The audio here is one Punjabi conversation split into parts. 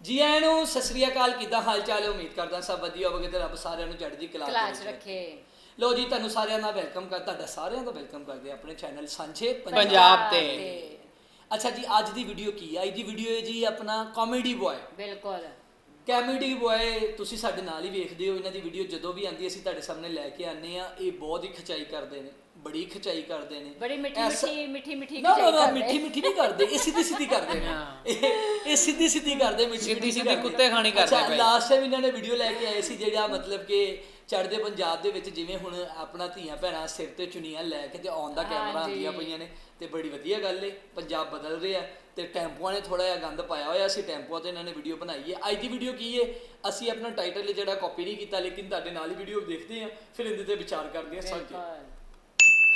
ਜੀ ਆਇਆਂ ਨੂੰ ਸਤਿ ਸ੍ਰੀ ਅਕਾਲ ਕਿੱਦਾਂ ਹਾਲ ਚਾਲ ਹੈ? ਉਮੀਦ ਕਰਦਾ ਸਭ ਵਧੀਆ ਹੋਵੇਗਾ ਤੇ ਰੱਬ ਸਾਰਿਆਂ ਨੂੰ ਚੜ੍ਹਦੀ ਕਲਾ ਦੇ ਕਲਾਸ ਵਿੱਚ ਰੱਖੇ। ਲੋ ਜੀ ਤੁਹਾਨੂੰ ਸਾਰਿਆਂ ਦਾ ਵੈਲਕਮ ਕਰ ਤੁਹਾਡਾ ਸਾਰਿਆਂ ਦਾ ਵੈਲਕਮ ਕਰਦੇ ਹਾਂ ਆਪਣੇ ਚੈਨਲ ਸਾਂਝੇ ਪੰਜਾਬ ਤੇ। ਅੱਛਾ ਜੀ ਅੱਜ ਦੀ ਵੀਡੀਓ ਕੀ ਹੈ? ਅੱਜ ਦੀ ਵੀਡੀਓ ਹੈ ਜੀ ਆਪਣਾ ਕਾਮੇਡੀ ਬॉय ਬਿਲਕੁਲ। ਕਾਮੇਡੀ ਬॉय ਤੁਸੀਂ ਸਾਡੇ ਨਾਲ ਹੀ ਵੇਖਦੇ ਹੋ ਇਹਨਾਂ ਦੀ ਵੀਡੀਓ ਜਦੋਂ ਵੀ ਆਉਂਦੀ ਅਸੀਂ ਤੁਹਾਡੇ ਸਾਹਮਣੇ ਲੈ ਕੇ ਆਨੇ ਆ ਇਹ ਬਹੁਤ ਹੀ ਖਚਾਈ ਕਰਦੇ ਨੇ। ਬੜੀ ਖਚਾਈ ਕਰਦੇ ਨੇ ਬੜੀ ਮਿੱਠੀ ਮਿੱਠੀ ਮਿੱਠੀ ਮਿੱਠੀ ਨਾ ਨਾ। ਮਿੱਠੀ ਮਿੱਠੀ ਨਹੀਂ ਕਰਦੇ ਇਹ ਸਿੱਧੀ ਸਿੱਧੀ ਕਰਦੇ ਨੇ ਇਹ ਸਿੱਧੀ ਸਿੱਧੀ ਕਰਦੇ ਮਿੱਠੀ ਸਿੱਧੀ ਸਿੱਧੀ। ਕੁੱਤੇ ਖਾਣੀ ਕਰਦੇ ਅੱਛਾ ਪਏ। ਲਾਸਟ ਟਾਈਮ ਇਹਨਾਂ ਨੇ ਵੀਡੀਓ ਲੈ ਕੇ ਆਏ ਸੀ ਜਿਹੜਾ ਮਤਲਬ ਕਿ ਚੜ੍ਹਦੇ ਪੰਜਾਬ ਦੇ ਵਿੱਚ ਜਿਵੇਂ ਹੁਣ ਆਪਣਾ ਧੀਆਂ ਭੈਣਾਂ ਸਿਰ ਤੇ ਚੁੰਨੀਆਂ ਲੈ ਕੇ ਤੇ ਦਾ ਕੈਮਰਾ ਹਾਂਜੀ। ਆਉਂਦੀਆਂ ਪਈਆਂ ਨੇ ਤੇ ਬੜੀ ਵਧੀਆ ਗੱਲ ਏ ਪੰਜਾਬ ਬਦਲ ਰਿਹਾ ਤੇ ਟੈਂਪੂਆਂ ਨੇ ਥੋੜਾ ਜਿਹਾ ਗੰਦ ਪਾਇਆ ਹੋਇਆ ਸੀ ਟੈਂਪੂਆਂ ਤੇ ਇਹਨਾਂ ਨੇ ਵੀਡੀਓ ਬਣਾਈ ਹੈ ਅੱਜ ਦੀ ਵੀਡੀਓ ਕੀ ਏ ਅਸੀਂ ਆਪਣਾ ਟਾਈਟਲ ਜਿਹੜਾ ਕਾਪੀ ਨਹੀਂ ਕੀਤਾ ਲੇਕਿਨ ਤੁਹਾਡੇ ਨਾਲ ਹੀ ਵੀਡੀਓ ਦੇਖਦੇ ਹਾਂ ਫਿਰ ਇਹਦੇ ਤੇ ਵਿਚਾਰ ਕਰਦੇ ਸਾਂਝੇ ਬਿਲਕੁਲ।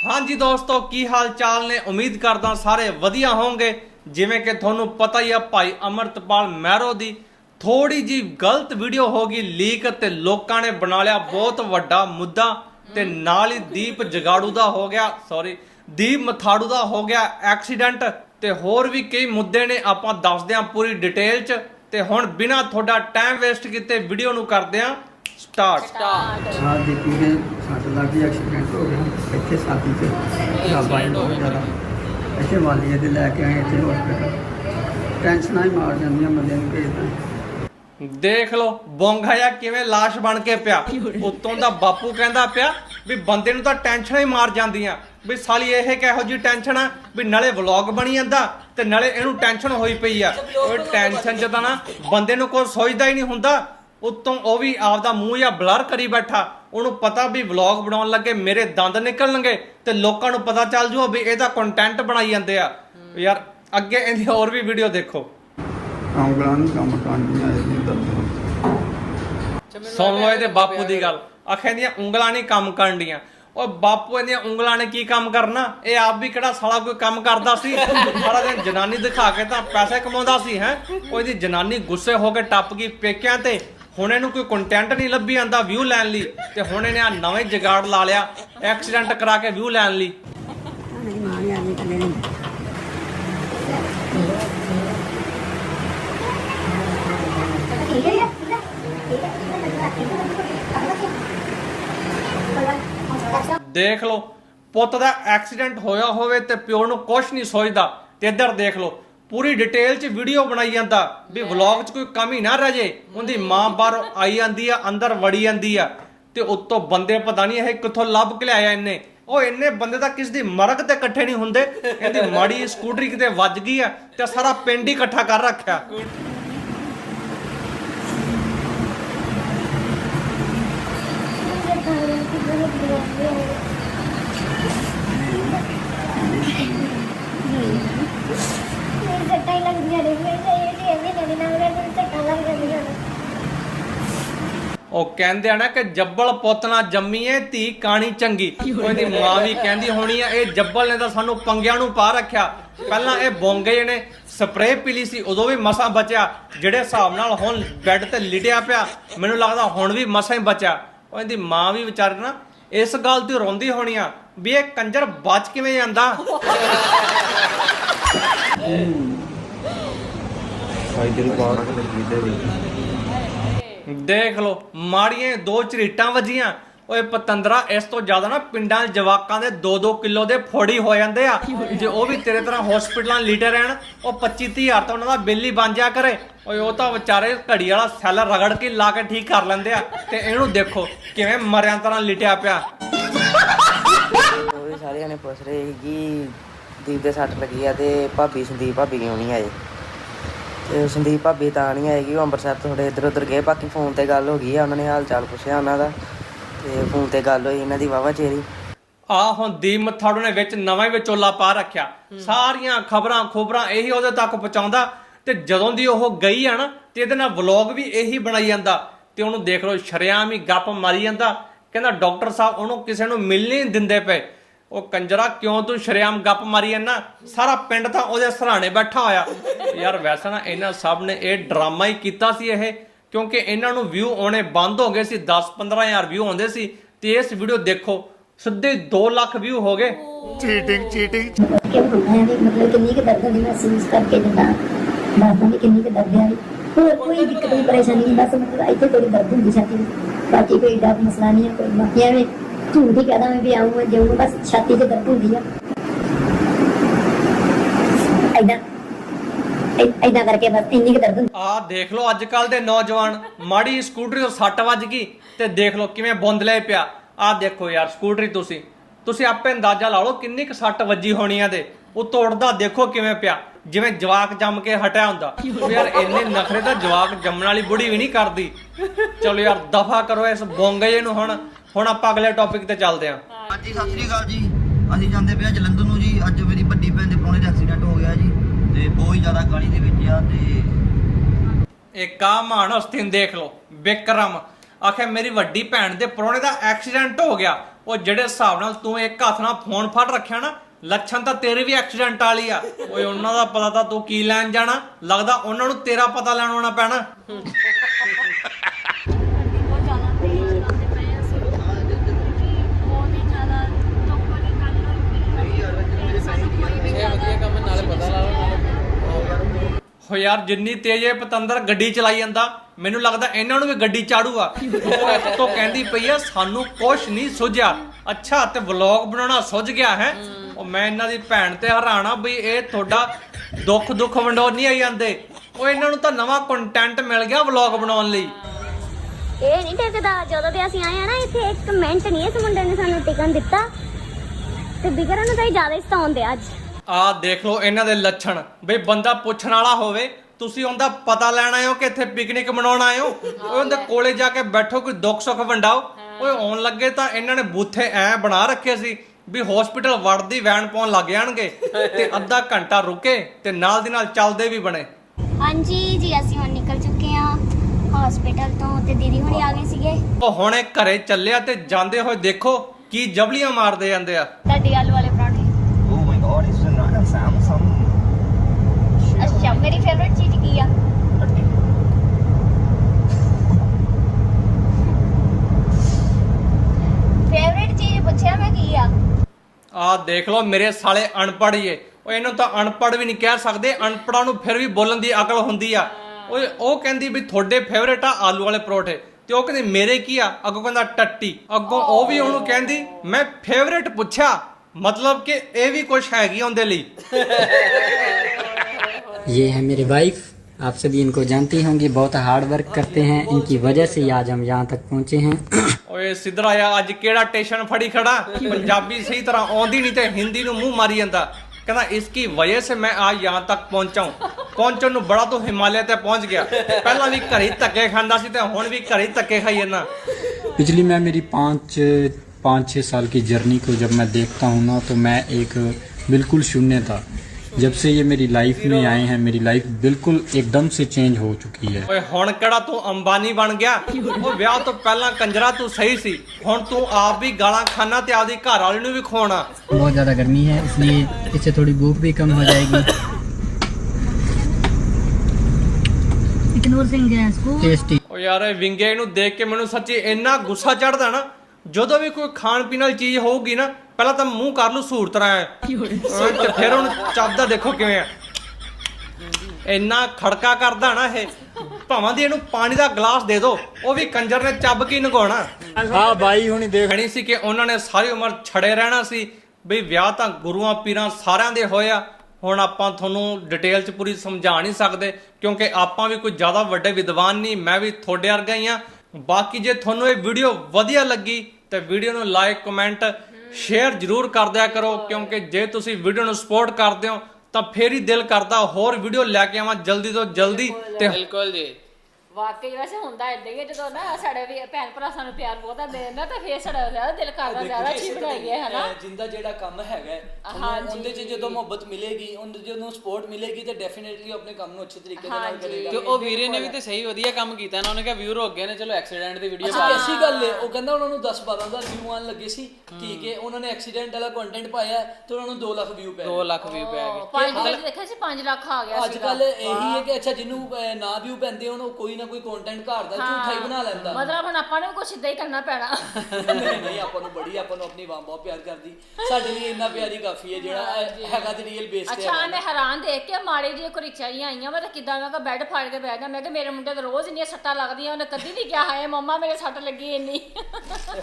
ਹਾਂਜੀ ਦੋਸਤੋ, ਕੀ ਹਾਲ ਚਾਲ ਨੇ? ਉਮੀਦ ਕਰਦਾ ਸਾਰੇ ਵਧੀਆ ਹੋਵੋਗੇ। ਜਿਵੇਂ ਕਿ ਤੁਹਾਨੂੰ ਪਤਾ ਹੀ ਆ, ਭਾਈ ਅਮਰਤਪਾਲ ਮਹਿਰੋ ਦੀ ਥੋੜੀ ਜੀ ਗਲਤ ਵੀਡੀਓ ਹੋ ਗਈ। ਲੀਕ ਤੇ ਲੋਕਾਂ ਨੇ ਬਣਾ ਲਿਆ ਬਹੁਤ ਵੱਡਾ ਮੁੱਦਾ ਤੇ ਨਾਲ ਹੀ ਦੀਪ ਜਗਾੜੂ ਦਾ ਹੋ ਗਿਆ ਸੌਰੀ ਦੀਪ ਮਥਾੜੂ ਦਾ ਹੋ ਗਿਆ ਐਕਸੀਡੈਂਟ ਤੇ ਹੋਰ ਵੀ ਕਈ ਮੁੱਦੇ ਨੇ, ਆਪਾਂ ਦੱਸਦੇ ਹਾਂ ਪੂਰੀ ਡਿਟੇਲ ਚ। ਤੇ ਹੁਣ ਬਿਨਾਂ ਤੁਹਾਡਾ ਟਾਈਮ ਵੇਸਟ ਕੀਤੇ ਵੀਡੀਓ ਨੂੰ ਕਰਦੇ ਹਾਂ ਸਟਾਰਟ ਸਟਾਰਟ ਸਾਹ ਦੀ ਪੀੜੇ ਸੱਟ ਲੱਗ ਗਈ ਐਕਸੀਡੈਂਟ ਹੋ ਗਿਆ ਇੱਥੇ ਸਾਥੀ ਤੇ ਖਰਾਬਾ ਹੀ ਬਹੁਤ ਜ਼ਿਆਦਾ ਇੱਥੇ ਵਾਲੀਏ ਦੇ ਲੈ ਕੇ ਆਏ ਇੱਥੇ ਹਸਪੀਟਲ ਟੈਨਸ਼ਨਾਂ ਹੀ ਮਾਰ ਜਾਂਦੀਆਂ ਬੰਦੇ ਨੂੰ ਭੇਜਦਾ ਦੇਖ ਲਓ ਬੋਂਗਾ ਜਿਹਾ ਕਿਵੇਂ ਲਾਸ਼ ਬਣ ਕੇ ਪਿਆ। ਉੱਤੋਂ ਦਾ ਬਾਪੂ ਕਹਿੰਦਾ ਪਿਆ ਵੀ ਬੰਦੇ ਨੂੰ ਤਾਂ ਟੈਨਸ਼ਨ ਹੀ ਮਾਰ ਜਾਂਦੀਆਂ। ਵੀ ਸਾਲੀ ਇਹ ਕਿਹੋ ਜੀ ਟੈਨਸ਼ਨ ਆ? ਵੀ ਨਾਲੇ ਵਲੌਗ ਬਣੀ ਜਾਂਦਾ ਤੇ ਨਾਲੇ ਇਹਨੂੰ ਟੈਨਸ਼ਨ ਹੋਈ ਪਈ ਆ। ਉਹ ਟੈਨਸ਼ਨ ਚ ਤਾਂ ਨਾ ਬੰਦੇ ਨੂੰ ਕੋਈ ਸੋਚਦਾ ਹੀ ਨਹੀਂ ਹੁੰਦਾ ਉੱਤੋਂ ਉਹ ਵੀ ਆਪਦਾ ਮੂੰਹ ਜਾਂ ਬਲਰ ਕਰੀ ਬੈਠਾ। ਉਹਨੂੰ ਪਤਾ ਵੀ ਵਲੌਗ ਬਣਾਉਣ ਲੱਗੇ ਮੇਰੇ ਦੰਦ ਨਿਕਲਣਗੇ ਤੇ ਲੋਕਾਂ ਨੂੰ ਪਤਾ ਚੱਲ ਜੂਗਾ ਵੀ ਇਹਦਾ ਕੰਟੈਂਟ ਬਣਾਈ ਜਾਂਦੇ ਆ। ਯਾਰ ਅੱਗੇ ਇਹਦੀ ਹੋਰ ਵੀ ਵੀਡੀਓ ਦੇਖੋ। ਉਂਗਲਾਂ ਨੂੰ ਕੰਮ ਕਰਨੀਆਂ ਇਹਦੀ ਦਰਦ ਸੁਣ ਲਓ ਇਹਦੇ ਬਾਪੂ ਦੀ ਗੱਲ। ਆਖੇ ਦੀਆਂ ਉਂਗਲਾਂ ਨਹੀਂ ਕੰਮ ਕਰਨ ਡੀਆਂ। ਉਹ ਬਾਪੂ ਇਹਦੀਆਂ ਉਂਗਲਾਂ ਨੇ ਕੀ ਕੰਮ ਕਰਨਾ? ਇਹ ਆਪ ਵੀ ਕਿਹੜਾ ਸਾਲਾ ਕੋਈ ਕੰਮ ਕਰਦਾ ਸੀ? ਸਾਰਾ ਦਿਨ ਜਨਾਨੀ ਦਿਖਾ ਕੇ ਤਾਂ ਪੈਸੇ ਕਮਾਉਂਦਾ ਸੀ ਹੈ? ਇਹਦੀ ਜਨਾਨੀ ਗੁੱਸੇ ਹੋ ਕੇ ਟੱਪ ਗਈ ਪੇਕਿਆਂ ਤੇ ਹੁਣ ਇਹਨੂੰ ਕੋਈ ਕੰਟੈਂਟ ਨਹੀਂ ਲੱਭੀ ਜਾਂਦਾ ਵਿਊ ਲੈਣ ਲਈ, ਤੇ ਹੁਣ ਇਹਨੇ ਆ ਨਵੇਂ ਜਗਾੜ ਲਾ ਲਿਆ ਐਕਸੀਡੈਂਟ ਕਰਾ ਕੇ ਵਿਊ ਲੈਣ ਲਈ। ਦੇਖ ਲਓ, ਪੁੱਤ ਦਾ ਐਕਸੀਡੈਂਟ ਹੋਇਆ ਹੋਵੇ ਤੇ ਪਿਓ ਨੂੰ ਕੁਝ ਨਹੀਂ ਸੋਚਦਾ, ਤੇ ਇੱਧਰ ਦੇਖ ਲਓ ਪੂਰੀ ਡਿਟੇਲ 'ਚ ਵੀਡੀਓ ਬਣਾਈ ਜਾਂਦਾ। ਵੀ ਵਲੌਗ 'ਚ ਕੋਈ ਕਮੀ ਨਾ ਰਹਿ ਜੇ, ਉਹਦੀ ਮਾਂ ਬਾਹਰ ਆਈ ਜਾਂਦੀ ਆ, ਅੰਦਰ ਵੜੀ ਜਾਂਦੀ ਆ, ਤੇ ਉੱਤੋਂ ਬੰਦੇ ਪਤਾ ਨਹੀਂ ਇਹ ਕਿੱਥੋਂ ਲੱਭ ਕੇ ਲਿਆਇਆ ਇਹਨੇ। ਉਹ ਇੰਨੇ ਬੰਦੇ ਤਾਂ ਕਿਸ ਦੀ ਮਰਗ ਤੇ ਇਕੱਠੇ ਨਹੀਂ ਹੁੰਦੇ, ਇਹਦੀ ਮਾੜੀ ਸਕੂਟਰੀ ਕਿਤੇ ਵੱਜ ਗਈ ਆ ਤੇ ਸਾਰਾ ਪਿੰਡ ਹੀ ਇਕੱਠਾ ਕਰ ਰੱਖਿਆ। ਸੱਟਾਂ ਹੀ ਲੱਗਦੀਆਂ ਨੇ ਮੇਰੇ ਤਾਂ ਇਹ ਜੀ ਐਵੇਂ ਨੜੀ ਨਾਲ ਮੇਰੇ ਸੱਟਾਂ ਲੱਗ ਜਾਂਦੀਆਂ ਨੇ ਉਹ ਕਹਿੰਦੇ ਆ ਨਾ ਕਿ ਜੱਬਲ ਪੁੱਤ ਨਾ ਜੰਮੀਏ, ਧੀ ਕਾਣੀ ਚੰਗੀ। ਉਹਦੀ ਮਾਂ ਵੀ ਕਹਿੰਦੀ ਹੋਣੀ ਆ, ਇਹ ਜੱਬਲ ਨੇ ਤਾਂ ਸਾਨੂੰ ਪੰਗਿਆਂ ਨੂੰ ਪਾ ਰੱਖਿਆ। ਪਹਿਲਾਂ ਇਹ ਬੋਂਗੇ ਨੇ ਸਪਰੇਅ ਪੀਲੀ ਸੀ, ਉਦੋਂ ਵੀ ਮਸਾਂ ਬਚਿਆ। ਜਿਹੜੇ ਹਿਸਾਬ ਨਾਲ ਹੁਣ ਬੈੱਡ ਤੇ ਲਿਟਿਆ ਪਿਆ, ਮੈਨੂੰ ਲੱਗਦਾ ਹੁਣ ਵੀ ਮਸਾ ਹੀ ਬਚਿਆ। ਉਹਦੀ ਮਾਂ ਵੀ ਵਿਚਾਰੀ ਨਾ ਇਸ ਗੱਲ ਤੇ ਰੋਂਦੀ ਹੋਣੀ ਆ ਵੀ ਇਹ ਕੰਜਰ ਬਚ ਕਿਵੇਂ ਜਾਂਦਾ? ਦੇਖ ਲਓ, ਮਾੜੀਆਂ ਦੋ ਝਰੀਟਾਂ ਵੱਜੀਆਂ। ਓਏ ਪਤੰਦਰਾ, ਇਸ ਤੋਂ ਜ਼ਿਆਦਾ ਨਾ ਪਿੰਡਾਂ ਦੇ ਜਵਾਕਾਂ ਦੇ 2-2 ਕਿਲੋ ਦੇ ਫੋੜੀ ਹੋ ਜਾਂਦੇ ਆ। ਜੇ ਉਹ ਵੀ ਤੇਰੇ ਤਰ੍ਹਾਂ ਹਸਪੀਟਲਾਂ ਲੀਟਰ ਰਹਿਣ, ਉਹ 25 ਹਜ਼ਾਰ ਤਾਂ ਉਹਨਾਂ ਦਾ ਬਿੱਲ ਹੀ ਬਣ ਜਾ ਕਰੇ। ਓਏ ਉਹ ਤਾਂ ਵਿਚਾਰੇ ਘੜੀ ਵਾਲਾ ਸੈੱਲ ਰਗੜ ਕੇ ਲਾ ਕੇ ਠੀਕ ਕਰ ਲੈਂਦੇ ਆ। ਤੇ ਇਹਨੂੰ ਦੇਖੋ, ਕਿਵੇਂ ਮਰਿਆਂ ਤਰ੍ਹਾਂ ਲਿਟਿਆ ਪਿਆ। ਉਹ ਵੀ ਸਾਰੇ ਜਣੇ ਪੁੱਛ ਰਹੇ ਸੀ ਕਿ ਦੀਪ ਦੇ ਸੱਟ ਲੱਗੀ ਆ ਤੇ ਭਾਬੀ ਸੰਦੀਪ, ਭਾਬੀ ਕਿਉਂ ਨਹੀਂ ਆਏ? ਤੇ ਸੰਦੀਪ ਭਾਬੀ ਤਾਂ ਨਹੀਂ ਆਏਗੀ ਉਹ ਅੰਮ੍ਰਿਤਸਰ ਤੋਂ ਥੋੜੇ ਇੱਧਰ ਉੱਧਰ ਗਏ ਬਾਕੀ ਫੋਨ ਤੇ ਗੱਲ ਹੋ ਗਈ ਆ ਉਹਨਾਂ ਨੇ ਹਾਲ ਚਾਲ ਪੁੱਛਿਆ ਉਹਨਾਂ ਦਾ ਤੇ ਫੋਨ ਤੇ ਗੱਲ ਹੋਈ ਇਹਨਾਂ ਦੀ ਵਾਵਾ ਚੇਰੀ। ਆ ਹੁਣ ਦੀਪ ਮਥਾੜੂ ਨੇ ਵਿੱਚ ਨਵਾਂ ਹੀ ਵਿਚੋਲਾ ਪਾ ਰੱਖਿਆ। ਸਾਰੀਆਂ ਖਬਰਾਂ ਖੋਬਰਾਂ ਇਹੀ ਉਹਦੇ ਤੱਕ ਪਹੁੰਚਾਉਂਦਾ ਤੇ ਜਦੋਂ ਦੀ ਉਹ ਗਈ ਆ ਨਾ ਤੇ ਇਹਦੇ ਨਾਲ ਵਲੌਗ ਵੀ ਇਹੀ ਬਣਾਈ ਜਾਂਦਾ ਤੇ ਉਹਨੂੰ ਦੇਖ ਲਓ ਸ਼ਰਿਆਮ ਹੀ ਗੱਪ ਮਾਰੀ ਜਾਂਦਾ। ਕਹਿੰਦਾ ਡਾਕਟਰ ਸਾਹਿਬ ਉਹਨੂੰ ਕਿਸੇ ਨੂੰ ਮਿਲ ਨਹੀਂ ਦਿੰਦੇ ਪਏ। ਉਹ ਕੰਜਰਾ ਕਿਉਂ ਤੂੰ ਸ਼ਰਿਆਮ ਗੱਪ ਮਾਰੀ ਜਾਂਦਾ? ਸਾਰਾ ਪਿੰਡ ਤਾਂ ਉਹਦੇ ਸਰਾਣੇ ਬੈਠਾ ਹੋਇਆ। ਯਾਰ ਵੈਸੇ ਨਾ ਇਹਨਾਂ ਸਭ ਨੇ ਇਹ ਡਰਾਮਾ ਹੀ ਕੀਤਾ ਸੀ ਇਹ ਕਿਉਂਕਿ ਇਹਨਾਂ ਨੂੰ ਵਿਊ ਆਉਣੇ ਬੰਦ ਹੋ ਗਏ ਸੀ 10-15000 ਵਿਊ ਆਉਂਦੇ ਸੀ ਤੇ ਇਸ ਵੀਡੀਓ ਦੇਖੋ ਸਿੱਧੇ 2 ਲੱਖ ਵਿਊ ਹੋ ਗਏ। ਕਿਉਂ ਹੁੰਦਾ ਹੈ ਵੀ ਮਤਲਬ ਕਿੰਨੀ ਕੁ ਦਰਦ ਦੀ ਮਹਿਸੂਸ ਕਰਕੇ ਜਿੱਦਾਂ ਦੱਸਦਾ ਵੀ ਕਿੰਨੀ ਕੁ ਦਰਦ ਵੀ ਹੋਰ ਕੋਈ ਦਿੱਕਤ ਨਹੀਂ ਪਰੇਸ਼ਾਨੀ ਨਹੀਂ ਬਸ ਮਤਲਬ ਇੱਥੇ ਥੋੜੀ ਦਰਦ ਹੁੰਦੀ ਛਾਤੀ ਬਾਕੀ ਕੋਈ ਡਰ ਮਸਲਾ ਨਹੀਂ ਹੈ ਕੋਈ ਬਾਕੀ ਐਵੇਂ। ਝੂਠ ਹੀ ਕਹਦਾ ਮੈਂ ਵੀ ਆਉਂਗਾ ਜਾਊਂਗਾ, ਬਸ ਛਾਤੀ 'ਚ ਦਰਦ ਹੁੰਦੀ ਆ। ਐਦਾਂ ਐਦਾਂ ਕਰਕੇ ਬਸ ਇੰਨੀ ਕੁ ਦਰਦ ਹੁੰਦੀ। ਆ ਦੇਖ ਲਓ ਅੱਜ ਕੱਲ ਦੇ ਨੌਜਵਾਨ, ਮਾੜੀ ਸਕੂਟਰੀ ਤੋਂ ਸੱਟ ਵੱਜ ਗਈ ਤੇ ਦੇਖ ਲਓ ਕਿਵੇਂ ਬੁੰਦਲੇ ਪਿਆ। ਆ ਦੇਖੋ ਯਾਰ ਸਕੂਟਰੀ ਤੁਸੀਂ ਤੁਸੀਂ ਆਪੇ ਅੰਦਾਜ਼ਾ ਲਾ ਲਓ ਕਿੰਨੀ ਕੁ ਸੱਟ ਵੱਜੀ ਹੋਣੀ ਆ ਤੇ ਉਹ ਤੋੜਦਾ ਦੇਖੋ ਕਿਵੇਂ ਪਿਆ, ਜਿਵੇਂ ਜਵਾਕ ਜੰਮ ਕੇ ਹਟਿਆ ਹੁੰਦਾ। ਯਾਰ ਇੰਨੇ ਨਖਰੇ ਤਾਂ ਜਵਾਕ ਜੰਮਣ ਵਾਲੀ ਬੁੜੀ ਵੀ ਨਹੀਂ ਕਰਦੀ। ਚਲੋ ਯਾਰ ਦਫਾ ਕਰੋ ਇਸ ਬੋਂਗੇ ਜਿਹੇ ਨੂੰ ਹੁਣ। ਹੁਣ ਆਪਾਂ ਅਗਲੇ ਟੌਪਿਕ ਤੇ ਚੱਲਦੇ ਆਂ ਹਾਂਜੀ ਸਤਿ ਸ੍ਰੀ ਅਕਾਲ ਜੀ। ਅਸੀਂ ਜਾਂਦੇ ਪਏ ਆ ਜਲੰਧਰ ਨੂੰ ਜੀ। ਅੱਜ ਮੇਰੀ ਵੱਡੀ ਭੈਣ ਦੇ ਪੌਣੇ ਦਾ ਐਕਸੀਡੈਂਟ ਹੋ ਗਿਆ ਜੀ। ਤੇ ਬਹੁਤ ਹੀ ਜ਼ਿਆਦਾ ਕਾਲੀ ਦੇ ਵਿੱਚ ਆ ਤੇ ਇੱਕ ਆ ਮਾਨ ਹਸਤੀਨ ਦੇਖ ਲਓ ਬਿਕਰਮ। ਆਖੇ ਮੇਰੀ ਵੱਡੀ ਭੈਣ ਦੇ ਪ੍ਰਾਹੁਣੇ ਦਾ ਐਕਸੀਡੈਂਟ ਹੋ ਗਿਆ। ਉਹ ਜਿਹੜੇ ਹਿਸਾਬ ਨਾਲ ਤੂੰ ਇੱਕ ਹੱਥ ਨਾਲ ਫੋਨ ਫੜ ਰੱਖਿਆ ਨਾ ਲੱਛਣ ਤਾਂ ਤੇਰੇ ਵੀ ਐਕਸੀਡੈਂਟ ਵਾਲੀ ਆ। ਓਏ ਉਹਨਾਂ ਦਾ ਪਤਾ ਤਾਂ ਤੂੰ ਕੀ ਲੈਣ ਜਾਣਾ? ਲੱਗਦਾ ਉਹਨਾਂ ਨੂੰ ਤੇਰਾ ਪਤਾ ਲੈਣ ਆਉਣਾ ਪੈਣਾ ਬਹੁਤ ਜ਼ਿਆਦਾ ਤੇਜ਼ ਚਲਾਉਂਦੇ ਪਏ ਅਸੀਂ ਕਿਉਂਕਿ ਬਹੁਤ ਹੀ ਜ਼ਿਆਦਾ ਧੁੱਪ ਵਾਲੀ ਗੱਲ ਹੋਈ ਪਈ ਹੈ ਸਾਨੂੰ ਕੋਈ ਵੀ ਜ਼ਿਆਦਾ ਹੋ ਯਾਰ ਜਿੰਨੀ ਤੇਜ਼ ਇਹ ਪਤੰਦਰ ਗੱਡੀ ਚਲਾਈ ਜਾਂਦਾ ਮੈਨੂੰ ਲੱਗਦਾ ਇਹਨਾਂ ਨੂੰ ਵੀ ਗੱਡੀ ਚਾੜੂਗਾ। ਉਹ ਇੱਕ ਤੋਂ ਕਹਿੰਦੀ ਪਈ ਆ ਸਾਨੂੰ ਕੁਛ ਨਹੀਂ ਸੁਝਿਆ। ਅੱਛਾ ਤੇ ਵਲੌਗ ਬਣਾਉਣਾ ਸੁਝ ਗਿਆ ਹੈ? ਉਹ ਮੈਂ ਇਹਨਾਂ ਦੀ ਭੈਣ ਤੇ ਹੈਰਾਨਾ ਬਈ ਇਹ ਤੁਹਾਡਾ ਦੁੱਖ ਦੁੱਖ ਵੰਡੋ ਨਹੀਂ ਆਈ ਜਾਂਦੇ। ਉਹ ਇਹਨਾਂ ਨੂੰ ਤਾਂ ਨਵਾਂ ਕੰਟੈਂਟ ਮਿਲ ਗਿਆ ਵਲੌਗ ਬਣਾਉਣ ਲਈ। ਇਹ ਨਹੀਂ ਟਿਕਦਾ ਜਦੋਂ ਦੇ ਅਸੀਂ ਆਏ ਆ ਨਾ ਇੱਥੇ ਇੱਕ ਮਿੰਟ ਨਹੀਂ ਇਸ ਮੁੰਡੇ ਨੇ ਸਾਨੂੰ ਟਿਕਣ ਦਿੱਤਾ। ਤੇ ਬਿਗਰਨ ਨੂੰ ਤਾਂ ਇਹ ਜ਼ਿਆਦਾ ਹੀ ਸਤਾਉਂਦੇ ਅੱਜ। ਆਹ ਦੇਖ ਲਓ ਇਹਨਾਂ ਦੇ ਲੱਛਣ। ਬਈ ਬੰਦਾ ਪੁੱਛਣ ਵਾਲਾ ਹੋਵੇ ਤੁਸੀਂ ਉਹਦਾ ਪਤਾ ਲੈਣ ਆਏ ਹੋ ਕਿ ਇੱਥੇ ਪਿਕਨਿਕ ਮਨਾਉਣ ਆਏ ਹੋ? ਉਹਦੇ ਕੋਲੇ ਜਾ ਕੇ ਬੈਠੋ ਕੋਈ ਦੁੱਖ ਸੁੱਖ ਵੰਡਾਓ। ਓਏ ਆਉਣ ਲੱਗੇ ਤਾਂ ਇਹਨਾਂ ਨੇ ਬੂਥੇ ਐ ਬਣਾ ਰੱਖੇ ਸੀ ਵੀ ਹਸਪੀਟਲ ਵੜਦੀ ਵੈਨ ਪਾਉਣ ਲੱਗ ਜਾਣਗੇ ਤੇ ਅੱਧਾ ਘੰਟਾ ਰੁਕੇ ਤੇ ਨਾਲ ਦੀ ਨਾਲ ਚੱਲਦੇ ਵੀ ਬਣੇ। ਹਾਂਜੀ ਜੀ ਅਸੀਂ ਹੁਣ ਨਿਕਲ ਚੁੱਕੇ ਹਾਂ ਹਸਪੀਟਲ ਤੋਂ ਤੇ ਦੀਦੀ ਹੁਣੀ ਆ ਗਏ ਸੀਗੇ। ਉਹ ਹੁਣੇ ਘਰੇ ਚੱਲਿਆ ਤੇ ਜਾਂਦੇ ਹੋਏ ਦੇਖੋ ਕੀ ਜਬਲੀਆਂ ਮਾਰਦੇ ਜਾਂਦੇ ਆ। ਤੁਹਾਡੇ ਆਲੂ ਵਾਲੇ ਪਰੌਂਠੇ ਓ ਮਾਈ ਗॉड ਇਸ ਨਾਟ ਅ ਸੈਮਸੰਗ ਅੱਛਾ ਮੇਰੀ ਫੇਵਰਿਟ ਚੀਜ਼ ਕੀ ਆ ਫੇਵਰਿਟ ਚੀਜ਼ ਪੁੱਛਿਆ ਮੈਂ ਕੀ ਆ ਆਹ ਦੇਖ ਲਓ ਮੇਰੇ ਸਾਲੇ ਅਨਪੜ੍ਹ ਹੀ ਏ ਉਹ ਇਹਨੂੰ ਤਾਂ ਅਨਪੜ੍ਹ ਵੀ ਨਹੀਂ ਕਹਿ ਸਕਦੇ ਅਨਪੜ੍ਹਾਂ ਨੂੰ ਫਿਰ ਵੀ ਬੋਲਣ ਦੀ ਅਕਲ ਹੁੰਦੀ ਆ ਓਏ ਉਹ ਕਹਿੰਦੀ ਵੀ ਤੁਹਾਡੇ ਫੇਵਰੇਟ ਆ ਆਲੂ ਵਾਲੇ ਪਰੌਠੇ ਤੇ ਉਹ ਕਹਿੰਦੀ ਮੇਰੇ ਕੀ ਆ ਅੱਗੋਂ ਕਹਿੰਦਾ ਟੱਟੀ ਅੱਗੋਂ ਉਹ ਵੀ ਉਹਨੂੰ ਕਹਿੰਦੀ ਮੈਂ ਫੇਵਰੇਟ ਪੁੱਛਿਆ ਮਤਲਬ ਕਿ ਇਹ ਵੀ ਕੁਝ ਹੈਗੀ ਆ ਉਹਦੇ ਲਈ ये है मेरे वाइफ आप सभी इनको जानती होंगी बहुत हार्ड वर्क करते हैं। इनकी वजह से आज हम यहाँ तक पहुँचे हैं। ਓਏ ਸਿੱਧਰਾ ਆ ਅੱਜ ਕਿਹੜਾ ਟੇਸ਼ਨ ਫੜੀ ਖੜਾ ਪੰਜਾਬੀ ਸਹੀ ਤਰ੍ਹਾਂ ਆਉਂਦੀ ਨਹੀਂ ਤੇ ਹਿੰਦੀ ਨੂੰ ਮੂੰਹ ਮਾਰੀ ਜਾਂਦਾ ਕਹਿੰਦਾ ਇਸ ਕੀ ਵਜ੍ਹਾ ਸੇ ਮੈਂ ਆ ਯਹਾਂ ਤੱਕ ਪਹੁੰਚਾ ਹੂੰ ਪਹੁੰਚਣ ਨੂੰ ਬੜਾ ਤੋਂ ਹਿਮਾਲਿਆ ਤੇ ਪਹੁੰਚ ਗਿਆ ਪਹਿਲਾਂ ਵੀ ਘਰੇ ਧੱਕੇ ਖਾਂਦਾ ਸੀ ਤੇ ਹੁਣ ਵੀ ਘਰੇ ਧੱਕੇ ਖਾਈ ਜਾਂਦਾ पिछली मैं मेरी पाँच पाँच छः साल की जर्नी को जब मैं देखता हूँ ना तो मैं एक बिल्कुल शून्य था। जब से ये मेरी लाइफ में आए हैं मेरी लाइफ बिल्कुल एकदम से चेंज हो चुकी है ਓਏ ਹੁਣ ਕਿਹੜਾ ਤੂੰ ਅੰਬਾਨੀ ਬਣ ਗਿਆ ਉਹ ਵਿਆਹ ਤੋਂ ਪਹਿਲਾਂ ਕੰਜਰਾ ਤੂੰ ਸਹੀ ਸੀ ਹੁਣ ਤੂੰ ਆਪ ਵੀ ਗਾਲਾਂ ਖਾਣਾ ਤੇ ਆਪਦੀ ਘਰ ਵਾਲੀ ਨੂੰ ਵੀ ਖਵਾਉਣਾ बहुत ज़्यादा गर्मी है इसलिए इससे थोड़ी भूख भी कम हो जाएगी ਇਗਨੋਰ ਸਿੰਘ ਗੈਸ ਕੋ टेस्टी ਓ ਯਾਰ ਇਹ ਵਿੰਗੇ ਨੂੰ ਦੇਖ ਕੇ ਮੈਨੂੰ ਸੱਚੀ ਇੰਨਾ ਗੁੱਸਾ ਚੜਦਾ ਨਾ ਜਦੋਂ ਵੀ ਕੋਈ ਖਾਣ ਪੀਣ ਵਾਲੀ ਚੀਜ਼ ਹੋਊਗੀ ਨਾ ਪਹਿਲਾਂ ਤਾਂ ਮੂੰਹ ਕਰ ਲੂ ਸੂਰਤ ਰਾ ਤੇ ਫਿਰ ਹੁਣ ਚੱਬਦਾ ਦੇਖੋ ਕਿਵੇਂ ਆ। ਇੰਨਾ ਖੜਕਾ ਕਰਦਾ ਨਾ ਇਹ। ਭਾਵਾਂ ਦੀ ਇਹਨੂੰ ਪਾਣੀ ਦਾ ਗਲਾਸ ਦੇ ਦਿਓ। ਉਹ ਵੀ ਕੰਜਰ ਨੇ ਚੱਬ ਕੇ ਨਗਾਉਣਾ। ਆ ਬਾਈ ਹੁਣੀ ਦੇਖ। ਖਣੀ ਸੀ ਕਿ ਉਹਨਾਂ ਨੇ ਸਾਰੀ ਉਮਰ ਛੜੇ ਰਹਿਣਾ ਸੀ। ਬਈ ਵਿਆਹ ਤਾਂ ਗੁਰੂਆਂ ਪੀਰਾਂ ਸਾਰਿਆਂ ਦੇ ਹੋਇਆ ਹੁਣ ਆਪਾਂ ਤੁਹਾਨੂੰ ਡਿਟੇਲ 'ਚ ਪੂਰੀ ਸਮਝਾ ਨਹੀਂ ਸਕਦੇ ਕਿਉਂਕਿ ਆਪਾਂ ਵੀ ਕੋਈ ਜ਼ਿਆਦਾ ਵੱਡੇ ਵਿਦਵਾਨ ਨਹੀਂ ਮੈਂ ਵੀ ਤੁਹਾਡੇ ਵਰਗਾ ਹੀ ਆ। ਬਾਕੀ ਜੇ ਤੁਹਾਨੂੰ ਇਹ ਵੀਡੀਓ ਵਧੀਆ ਲੱਗੀ ਤੇ ਵੀਡੀਓ ਨੂੰ ਲਾਈਕ ਕਮੈਂਟ ਸ਼ੇਅਰ ਜ਼ਰੂਰ ਕਰ ਦਿਆ ਕਰੋ ਕਿਉਂਕਿ ਜੇ ਤੁਸੀਂ ਵੀਡੀਓ ਨੂੰ ਸਪੋਰਟ ਕਰਦੇ ਹੋ ਤਾਂ ਫੇਰ ਹੀ ਦਿਲ ਕਰਦਾ ਹੋਰ ਵੀਡੀਓ ਲੈ ਕੇ ਆਵਾਂ ਜਲਦੀ ਤੋਂ ਜਲਦੀ ਤੇ ਬਿਲਕੁਲ ਜੀ। ਵਾਕਈ ਵੈਸੇ ਹੁੰਦਾ ਏਦਾਂ ਹੀ ਹੈ, ਜਦੋਂ ਨਾ ਸਾਡੇ ਵੀ ਭੈਣ ਭਰਾ ਸਾਨੂੰ ਪਿਆਰ ਬਹੁਤਾ ਦੇ ਦਿੰਦਾ ਤਾਂ ਫੇਰ ਸਾਡਾ ਜ਼ਿਆਦਾ ਦਿਲ ਕਰਦਾ ਜ਼ਿਆਦਾ ਅੱਛੀ ਬਣਾਈਏ ਹਨਾ? ਜਿੰਦਾ ਜਿਹੜਾ ਕੰਮ ਹੈਗਾ ਹੈ, ਉਹਨੂੰ- ਉਹਦੇ 'ਚ ਜਦੋਂ ਮੁਹੱਬਤ ਮਿਲੇਗੀ ਉਹਦੇ 'ਚ ਜਦੋਂ ਸਪੋਰਟ ਮਿਲੇਗੀ ਤੇ ਡੈਫੀਨਿਟਲੀ ਆਪਣੇ ਕੰਮ ਨੂੰ ਅੱਛੇ ਤਰੀਕੇ ਦੇ ਨਾਲ ਕਰੇਗਾ। ਤੇ ਉਹ ਵੀਰੇ ਨੇ ਵੀ ਤੇ ਸਹੀ ਵਧੀਆ ਕੰਮ ਕੀਤਾ ਨਾ ਉਹਨੇ ਕਿਹਾ ਵਿਊ ਰੁਕ ਗਏ ਨੇ ਚਲੋ ਐਕਸੀਡੈਂਟ ਦੀ ਵੀਡੀਓ ਅੱਛਾ ਐਸੀ ਗੱਲ ਹੈ ਉਹ ਕਹਿੰਦਾ ਉਹਨਾਂ ਨੂੰ 10 12000 ਵਿਊ ਆਉਣ ਲੱਗੇ ਸੀ ਠੀਕ ਹੈ ਉਹਨਾਂ ਨੇ ਐਕਸੀਡੈਂਟ ਵਾਲਾ ਕੰਟੈਂਟ ਪਾਇਆ ਤੇ ਉਹਨਾਂ ਨੂੰ 2 ਲੱਖ ਵਿਊ ਪੈ 2 ਲੱਖ ਵਿਊ ਪੈ ਗਏ। ਪੰਜ ਮਿੰਟ ਦੇਖਿਆ ਸੀ 5 ਲੱਖ ਆ ਗਿਆ ਅੱਜ ਕੱਲ ਇਹੀ ਹੈ ਕਿ ਅੱਛਾ ਜਿਹਨੂੰ ਅਹ, ਨਾ ਵਿਊ ਪੈਂਦੇ ਹੋਣ ਉਹ ਕੋਈ ਨਾ ਨਾ ਕੋਈ ਕੰਟੈਂਟ ਘਰ ਦਾ ਝੂਠਾ ਹੀ ਬਣਾ ਲੈਂਦਾ। ਮਤਲਬ ਹੁਣ ਆਪਾਂ ਨੂੰ ਵੀ ਕੁਛ ਇਦਾਂ ਹੀ ਕਰਨਾ ਪੈਣਾ। ਨਹੀਂ ਨਹੀਂ ਆਪਾਂ ਨੂੰ ਬੜੀ ਆਪਾਂ ਨੂੰ ਆਪਣੀ ਵਾਂ ਬਹੁਤ ਪਿਆਰ ਕਰਦੀ। ਸਾਡੇ ਲਈ ਇੰਨਾ ਪਿਆਰੀ ਕਾਫੀ ਹੈ ਜਿਹੜਾ ਹੈਗਾ ਤੇ ਰੀਅਲ ਬੇਸ ਤੇ ਅੱਛਾ। ਮੈਂ ਹੈਰਾਨ ਦੇਖ ਕੇ ਮਾੜੀ ਜਿਹੀ ਕੁਰੀਚਾਂ ਹੀ ਆਈਆਂ ਮੈਂ ਤਾਂ ਕਿਦਾਂ ਮੈਂ ਕਿਹਾ ਬੈੱਡ ਫਾੜ ਕੇ ਬਹਿ ਜਾ ਮੈਂ ਕਿਹਾ ਮੇਰੇ ਮੁੰਡੇ ਤਾਂ ਰੋਜ਼ ਇੰਨੀਆਂ ਸੱਟਾਂ ਲੱਗਦੀਆਂ ਉਹਨੇ ਕਦੀ ਨਹੀਂ ਕਿਹਾ ਹਾਏ ਮੰਮਾ ਮੇਰੇ ਸੱਟ ਲੱਗੀ ਇੰਨੀ।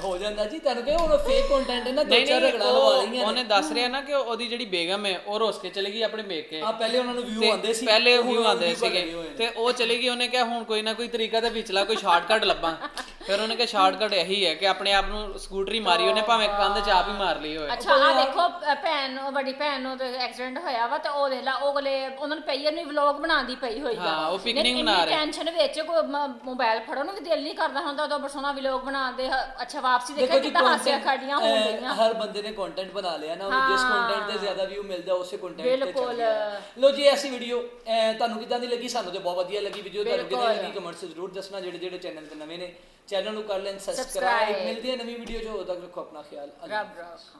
ਹੋ ਜਾਂਦਾ ਜੀ ਤੁਹਾਨੂੰ ਕਿ ਹੁਣ ਫੇਕ ਕੰਟੈਂਟ ਹੈ ਨਾ ਦੋ ਚਾਰ ਰਗੜਾ ਲਵਾ ਲਈਆਂ ਉਹਨੇ ਦੱਸ ਰਿਹਾ ਨਾ ਕਿ ਉਹਦੀ ਜਿਹੜੀ ਬੇਗਮ ਹੈ ਉਹ ਰੋਸ ਕੇ ਚਲੀ ਗਈ ਆਪਣੇ ਮੇਕੇ ਆ ਪਹਿਲੇ ਉਹਨਾਂ ਨੂੰ ਵਿਊ ਤੇ ਆਉਂਦੇ ਸੀ ਪਹਿਲੇ ਵਿਊ ਉਹ ਆਉਂਦੇ ਸੀਗੇ। ਤੇ ਉਹ ਚਲੀ ਗਈ ਉਹਨੇ ਕਿਹਾ ਹੁਣ ਕੋਈ ਨਾ ਕੋਈ ਤਰੀਕਾ ਤੇ ਵਿਚਲਾ ਕੋਈ ਸ਼ਾਰਟਕਟ ਲੱਭਾਂ। ਫਿਰ ਉਹਨੇ ਕਿਹਾ ਸ਼ਾਰਟਕਟ ਇਹੀ ਹੈ ਕਿ ਆਪਣੇ ਆਪ ਨੂੰ ਸਕੂਟਰੀ ਮਾਰੀ ਉਹਨੇ ਭਾਵੇਂ ਕੰਧ ਚ ਆਪ ਹੀ ਮਾਰ ਲਈ ਹੋਵੇ। ਅੱਛਾ ਆ ਦੇਖੋ ਅ, ਭੈਣ ਨੂੰ ਵੱਡੀ ਭੈਣ ਨੂੰ ਤੇ ਐਕਸੀਡੈਂਟ ਹੋਇਆ ਵਾ ਤੇ ਉਹ ਦੇਖ ਲਾ ਉਹ ਅਗਲੇ ਉਹਨਾਂ ਨੂੰ ਪਈ ਨੂੰ ਵਲੌਗ ਬਣਾਉਂਦੀ ਪਈ ਹੋਈ ਆ। ਹਾਂ, ਉਹ picnic ਬਣਾ ਰਹੇ। ਟੈਨਸ਼ਨ ਵਿੱਚ ਕੋਈ ਮੋਬਾਈਲ ਫੜੋ ਨੂੰ ਵੀ ਦਿਲ ਨਹੀਂ ਕਰਦਾ ਹੁੰਦਾ ਉਦੋਂ ਬਰਸੋਨਾ ਵਲੌਗ ਬਣਾਉਂਦੇ ਹ- ਅੱਛਾ ਵਾਪਸੀ ਦੇਖਿਆ ਜੀ, ਕਿੱਦਾਂ ਹਾਸਿਆ content, ਖੜੀਆਂ ਹੋ ਅਹ, ਗਈਆਂ। ਹਰ ਬੰਦੇ ਨੇ ਕੰਟੈਂਟ ਬਣਾ ਲਿਆ ਨਾ ਉਹਨੂੰ ਜਿਸ ਕੰਟੈਂਟ ਤੇ ਜ਼ਿਆਦਾ ਵਿਊ ਮਿਲਦਾ ਉਸੇ ਕੰਟੈਂਟ ਤੇ ਬਿਲਕੁਲ। ਲੋ ਜੀ ਐਸੀ ਵੀਡੀਓ ਤੁਹਾਨੂੰ ਕਿਦਾਂ ਦੀ ਲੱਗੀ? ਸਾਨੂੰ ਤੇ ਬਹੁਤ ਵਧੀਆ ਲੱਗੀ ਵੀਡੀਓ ਤੁਹਾਨੂੰ ਕਿਦਾਂ। ਲੱਗੀ? ਕਮੈਂਟਸ ਜ਼ਰੂਰ ਦੱਸਣਾ ਜਿਹੜੇ ਜਿਹੜੇ ਚੈਨਲ ਤੇ ਨਵੇਂ ਨੇ। ਚੈਨਲ ਨੂੰ ਕਰ ਲੈਣ Subscribe। ਸਬਸਕ੍ਰਾਈਬ ਮਿਲਦੀ ਹੈ ਨਵੀਂ ਵੀਡੀਓ ਜੋ ਉਦੋਂ ਤੱਕ ਰੱਖੋ ਆਪਣਾ ਖਿਆਲ ਰੱਬ ਰੱਖਾ